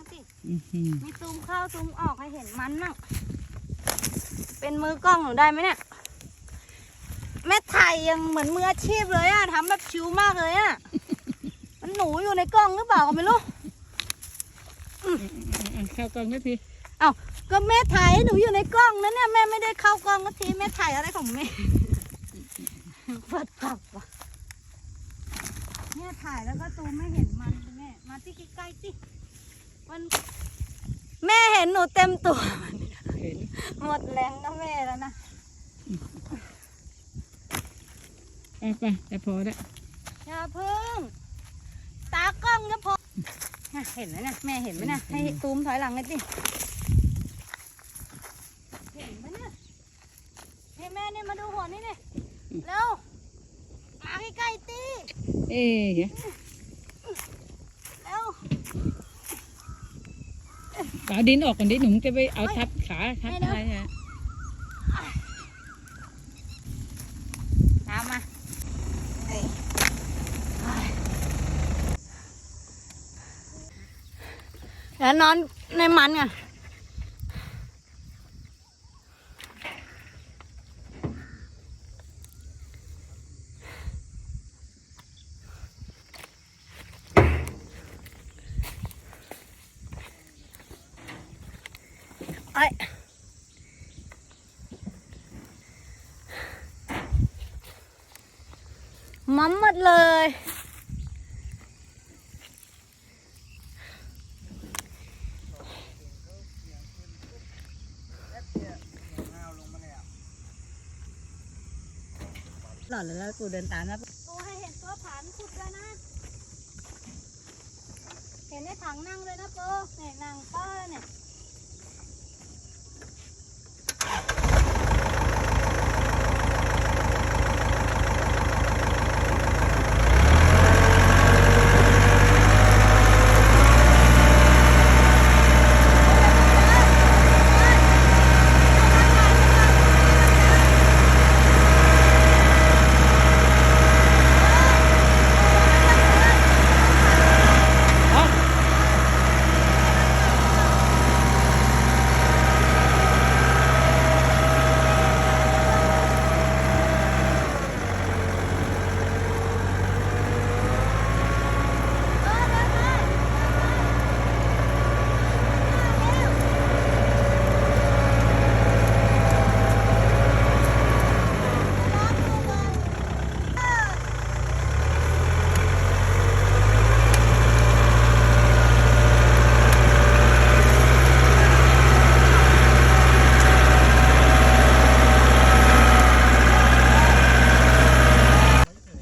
างสิอื้อหือมีซูมเข้าซูมออกให้เห็นมันน่ะเป็นมือกล้องหนูได้ไหมเนี่ย แม่ถ่ายยังเหมือนมืออาชีพเลยอะทำแบบชิวมากเลยอะมันหนูอยู่ในกล้องหรือเปล่าก็ไม่รู้อะเข้ากล้องสักทีเอ้าก็แม่ถ่ายให้หนูอยู่ในกล้องนะเนี่ยแม่ไม่ได้เข้ากล้องก็ทีแม่ถ่ายอะไรของแม่เปิดกลับว่ะเนี่ยถ่ายแล้วก็ซูมไม่เห็นมันแม่มาที่ใกล้ๆสิ มันแม่เห็นหนูเต็มตัว เห็นหมดแรงนะแม่แล้วนะไปไปแต่พอแล้วอย่าพึ่ง ตากล้องจะพอน่ะเห็นไหมนะแม่เห็นไหมนะให้ซูมถอยหลังเลยสิเห็นไหมนะให้แม่นี่มาดูหัวนี่นี่เร็วมาใกล้ๆตีเอ๊ะ เร็ว เอาดินออกก่อนดิหนูจะไปเอาทับขาทับอะไรอะตามมาเอ้ยแล้วนอนในมันไง ไอ้มัมหมดเลย หล่อเลยแล้วกูเดินตามนะกูให้เห็นตัวผานขุดแล้วนะ เห็นในถังนั่งเลยนะปูเนี่ยนั่งป้าเนี่ย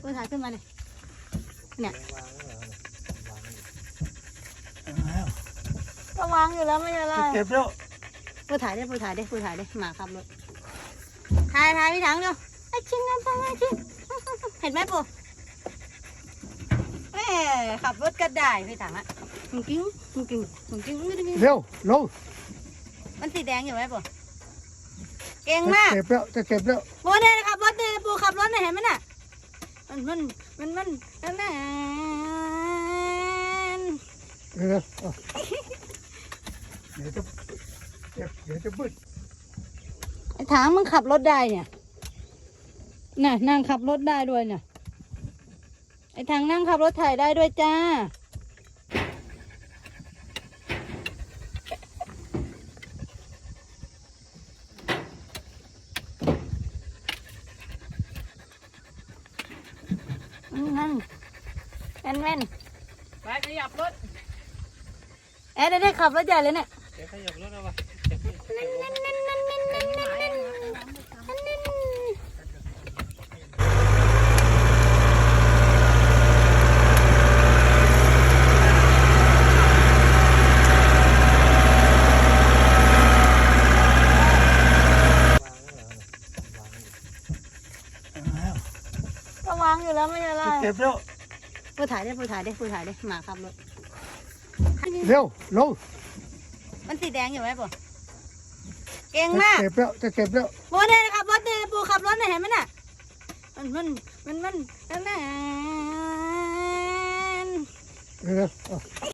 กูถ่ายขึ้นมาเลยเนี่ยก็ วางอยู่แล้วไม่ใช่เหรอเก็บแล้วปูถ่ายได้ปูถ่ายได้ปูถ่ายได้หมาขับรถถ่ายถ่ายพี่ถังเดียวไอ้ชิงนะพ่อไอ้ชิงเห็นไหมปูแม่ขับรถก็ได้พี่ถังอะมึงกิ้งมึงกิ้งมึงกิ้งมึงกิ้งเร็วลงมันสีแดงอยู่ไหมปูเก่งมากเก็บแล้วจะเก็บแล้วปูเนี่ยขับรถเนี่ยปูขับรถเนี่ยเห็นไหมน่ะมันมันมันมันมันมันเร็วเอา เดี๋ยวจะเก็บเดี๋ยวจะบึ้ดไอ้ถังมึงขับรถได้เนี่ยน่ะนั่งขับรถได้ด้วยเนี่ยไอ้ถังนั่งขับรถถ่ายได้ด้วยจ้า นั่นแม่นแม่นไปขยับรถ เอ๊ะได้ได้ขับรถใหญ่เลยเนี่ยเดี๋ยว ขยับรถเอาวะก็วางอยู่แล้วไม่ใช่ไรเก็บแล้วพูถ่ายได้พูถ่ายได้พูถ่ายได้หมาขับรถ เร็วลง มันสีแดงอยู่ไหมปูเก่งมากเก็บแล้วจะเก็บแล้วปูเนี่ยขับรถเนี่ยปูขับรถเนี่ยเห็นไหมน่ะ มันมันมันมันมันมันเร็วเอา